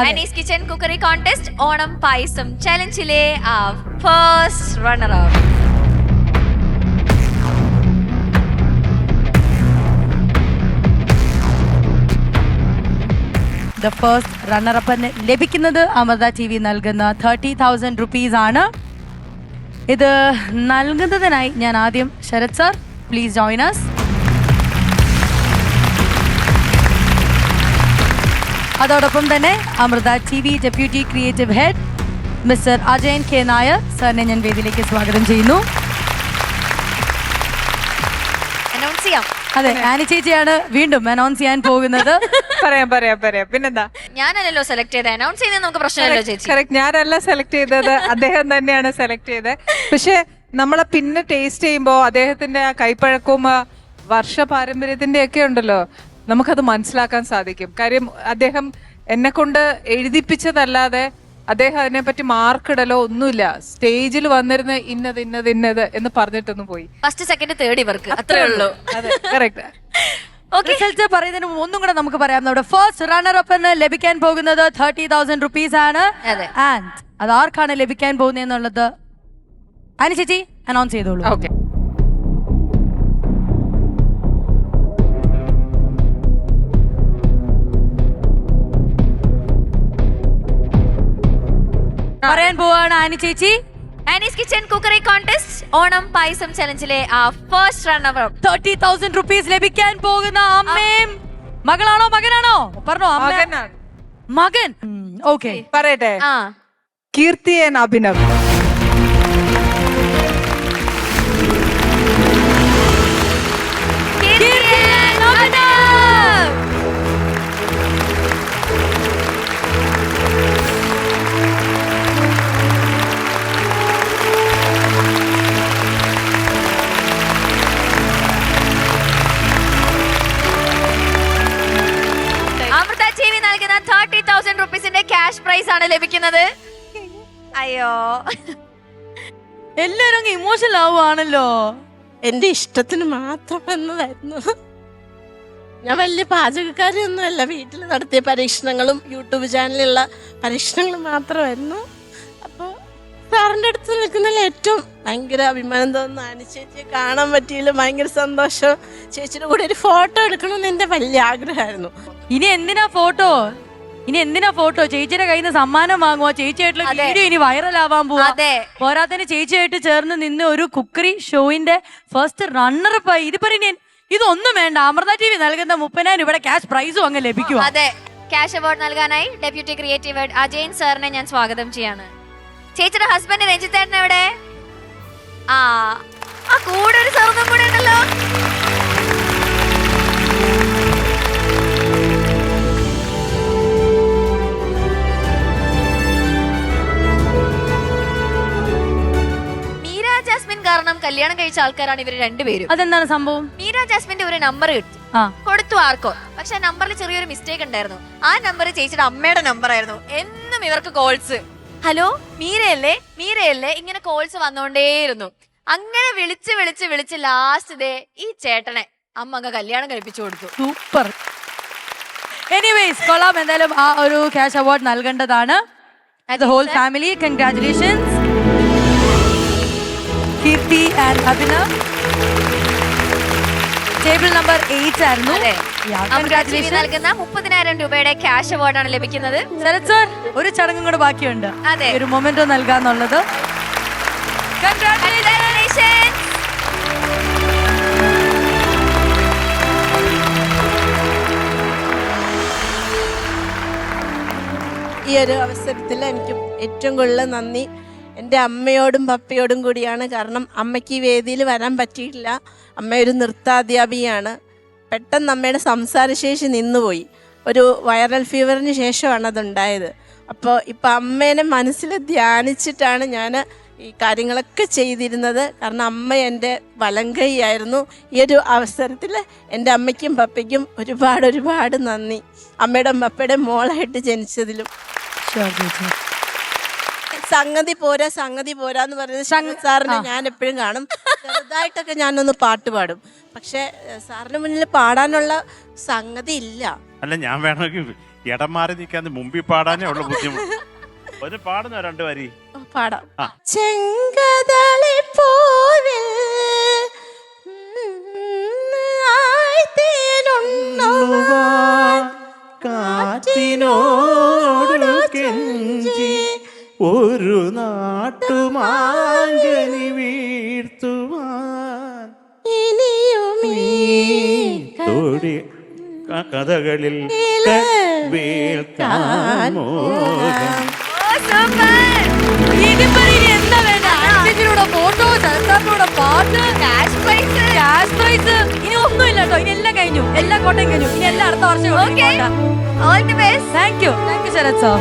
Annie's kitchen cookery contest Onam payasam ചലഞ്ചിലെ first runner up the first runner അപ്പിന് ലഭിക്കുന്നത് Amrita T V നൽകുന്ന thirty thousand rupees ആണ്. ഇത് നൽകുന്നതിനായി ഞാൻ ആദ്യം Sarath sir please join us അതോടൊപ്പം തന്നെ Amrita T V deputy creative head mister Ajayan K Nair സാറിനെ ഞാൻ വേദിയിലേക്ക് സ്വാഗതം ചെയ്യുന്നു. അനൗൺസ് ചെയ്യാം. അതെ ആനി ചേച്ചിയാണ് വീണ്ടും അനൗൺസ് ചെയ്യാൻ പോകുന്നത്. പറയാം പറയാം പറയാം. പിന്നെന്താ? ഞാനല്ലോ സെലക്ട് ചെയ്ത അനൗൺസ് ചെയ്യുന്നത് നമുക്ക് പ്രശ്നമല്ലോ ചേച്ചി. കറക്റ്റ് ഞാനല്ല സെലക്ട് ചെയ്തത്. അദ്ദേഹം തന്നെയാണ് സെലക്ട് ചെയ്തത്. പക്ഷെ നമ്മളെ പിന്നെ ടേസ്റ്റ് ചെയ്യുമ്പോ അദ്ദേഹത്തിന്റെ ആ കൈപ്പഴക്കവും വർഷ പാരമ്പര്യത്തിന്റെ ഒക്കെ ഉണ്ടല്ലോ. നമുക്കത് മനസ്സിലാക്കാൻ സാധിക്കും. കാര്യം അദ്ദേഹം എന്നെ കൊണ്ട് എഴുതിപ്പിച്ചതല്ലാതെ അദ്ദേഹം അതിനെപ്പറ്റി മാർക്കിടലോ ഒന്നുമില്ല. സ്റ്റേജിൽ വന്നിരുന്ന ഇന്നത് ഇന്നത് ഇന്നത് എന്ന് പറഞ്ഞിട്ടൊന്നും പോയി. ഫസ്റ്റ് സെക്കൻഡ് തേർഡ് ഇവർക്ക്. അത്രേ ഉള്ളൂ. അതെ കറക്റ്റ് റിസൾട്ട് പറയുന്നതിന് ഒന്നും കൂടെ നമുക്ക് പറയാം. നമ്മുടെ ഫസ്റ്റ് റണ്ണർ അപ്പിന് ലഭിക്കാൻ പോകുന്നത് തേർട്ടി തൗസൻഡ് റുപ്പീസ് ആണ്. അതെ. ആൻഡ് അത് ആർക്കാണ് ലഭിക്കാൻ പോകുന്നത് എന്നുള്ളത് അനു ചേച്ചി അനൗൺസ് ചെയ്തോളൂ. ഓക്കെ പറയാൻ പോവാണ് ആനി ചേച്ചി. Annie's kitchen cookery contest Onam payasam ചലഞ്ചിലെ ആ first runner thirty thousand rupees ലഭിക്കാൻ പോകുന്ന അമ്മയും മകളാണോ മകനാണോ? പറഞ്ഞോ അമ്മ. മകനാണ്. മകൻ. ഓക്കെ. പറയട്ടെ. ആ. കീർത്തി അഭിനവ്. ആണ് ലഭിക്കുന്നത്? അയ്യോ. എല്ലാരും ഇമോഷണൽ ആവുകയാണല്ലോ എന്റെ ഇഷ്ടത്തിന് മാത്രം എന്നതായിരുന്നു ഞാൻ വലിയ പാചകക്കാരിയൊന്നുമല്ല. വീട്ടിൽ നടത്തിയ പരീക്ഷണങ്ങളും യൂട്യൂബ് ചാനലിലുള്ള പരീക്ഷണങ്ങളും മാത്രമായിരുന്നു. അപ്പോൾ സാറിന്റെ അടുത്ത് നിൽക്കുന്നതിൽ ഏറ്റവും ഭയങ്കര അഭിമാനം തോന്നുന്നു. ആനി ചേച്ചിയെ കാണാൻ പറ്റിയില്ല. ഭയങ്കര സന്തോഷം. ചേച്ചിയുടെ കൂടെ ഒരു ഫോട്ടോ എടുക്കണമെന്ന് എന്റെ വലിയ ആഗ്രഹമായിരുന്നു. ഇനി എന്തിനാ ഫോട്ടോ? ഇനി എന്തിനാ ഫോട്ടോ ചേച്ചിയുടെ കയ്യിൽ നിന്ന് സമ്മാനം വാങ്ങുക ചേച്ചിയായിട്ടുള്ള അതെ. വീഡിയോ ഇനി വൈറൽ ആവാൻ പോവാ. അതെ. പോരാത്തതിന് ചേച്ചിയായിട്ട് ചേർന്ന് നിന്ന് ഒരു കുക്കറി ഷോയിന്റെ ഫസ്റ്റ് റണ്ണർ ഇതിപ്പോ ഇനി ഇതൊന്നും വേണ്ട. അമൃത ടി വി നൽകുന്ന മുപ്പതിനായിരം ഇവിടെ ക്യാഷ് പ്രൈസും അങ്ങ് ലഭിക്കുക അതെ. ക്യാഷ് അവാർഡ് നൽകാനായി ഡെപ്യൂട്ടി ക്രിയേറ്റീവ് അജയൻ സാറിനെ ഞാൻ സ്വാഗതം ചെയ്യാണ്. ചേച്ചിയുടെ ഹസ്ബൻഡ് രഞ്ജിത്തേട്ടൻ എവിടെ? ആ ആ കൂടെ ഒരു സൗഹൃദം കൂടെ ഉണ്ടല്ലോ. കല്യാണം കഴിച്ച ആൾക്കാരാണ് ഇവർ രണ്ടുപേരും. അതെന്താണ് സംഭവം? മീര ജാസ്മിന്റെ ഒരു നമ്പർ കിട്ടി. ആ. കൊടുത്തു ആർക്കോ. പക്ഷെ നമ്പറിൽ ചെറിയൊരു മിസ്റ്റേക്ക് ഉണ്ടായിരുന്നു. ആ നമ്പർ ചേച്ചിയുടെ അമ്മയുടെ നമ്പർ ആയിരുന്നു. എന്നും ഇവർക്ക് കോൾസ് ഹലോ? മീരയല്ലേ? മീരയല്ലേ? ഇങ്ങനെ കോൾസ് വന്നോണ്ടേയിരുന്നു. അങ്ങനെ വിളിച്ച് വിളിച്ച് വിളിച്ച് ലാസ്റ്റ് ദേ ഈ ചേട്ടനെ അമ്മ അങ്ങ് കല്യാണം കഴിപ്പിച്ചു കൊടുത്തു. സൂപ്പർ. എനിവേസ് കൊള്ളാം. എന്തായാലും ആ ഒരു ക്യാഷ് അവാർഡ് നൽകേണ്ടതാണ്. Whole family congratulations Keerthi and Abhinav table number eight ആയിരുന്നു. നൽകുന്ന മുപ്പതിനായിരം രൂപയുടെ ക്യാഷ് അവാർഡാണ് ലഭിക്കുന്നത്. ശരത് സർ ഒരു ചടങ്ങും കൂടെ ബാക്കിയുണ്ട്. അതെ. ഒരു മൊമെന്റോ നൽകാന്നുള്ളത്. Congratulations. ഈ ഒരു അവസരത്തിൽ എനിക്ക് ഏറ്റവും കൂടുതൽ നന്ദി. എന്റെ അമ്മയോടും പപ്പയോടും കൂടിയാണ്. കാരണം അമ്മയ്ക്ക് ഈ വേദിയിൽ വരാൻ പറ്റിയിട്ടില്ല. അമ്മ ഒരു നൃത്താധ്യാപികയാണ് പെട്ടെന്ന് അമ്മയുടെ സംസാരശേഷി നിന്നുപോയി. ഒരു വൈറൽ ഫീവറിന് ശേഷമാണ് അതുണ്ടായത്. അപ്പോൾ ഇപ്പം അമ്മേനെ മനസ്സിൽ ധ്യാനിച്ചിട്ടാണ് ഞാൻ ഈ കാര്യങ്ങളൊക്കെ ചെയ്തിരുന്നത്. കാരണം അമ്മ എന്റെ വലങ്കൈയായിരുന്നു. ഈ ഒരു അവസരത്തിൽ എന്റെ അമ്മയ്ക്കും പപ്പയ്ക്കും ഒരുപാട് ഒരുപാട് നന്ദി. അമ്മയുടെ പപ്പയുടെ മോളായിട്ട് ജനിച്ചതിലും. സംഗതി പോരാ സംഗതി പോരാന്ന് പറയുന്നത് ശങ്കർ സാറിനെ ഞാൻ എപ്പോഴും കാണും. ചെറുതായിട്ടൊക്കെ ഞാനൊന്ന് പാട്ട് പാടും. പക്ഷെ സാറിന് മുന്നിൽ പാടാനുള്ള സംഗതി ഇല്ല. അല്ല ഞാൻ വേണമെങ്കിൽ ഇടം മാറി നിൽക്കാൻ മുമ്പിൽ പാടാനേ ഉള്ള ബുദ്ധിമുട്ട്. ഒരു പാടുന്ന രണ്ട് വരി? പാടാം. ചെങ്കതളി ചെങ്കതളിപ്പൂവിൽ ഒരു നാട്ടുമാങ്കനി വീഴ്ത്തുവാൻ തോടി കഥകളിൽ വീഴ്ത്താൻ മോഹം ഇതിപ്പോ ഇനി എന്താ വേണ്ട? അഞ്ചിനൂടെ ഫോട്ടോ ശരത്താറിനൂടെ പാട്ട് ക്യാഷ് പ്രൈസ് ക്യാഷ് പ്രൈസ് ഇനി ഒന്നുമില്ല കേട്ടോ. ഇനി എല്ലാം കഴിഞ്ഞു. എല്ലാം കോട്ടയം കഴിഞ്ഞു. ഇനി എല്ലാം അടുത്ത വർഷം okay all the best thank you thank you Sarath sir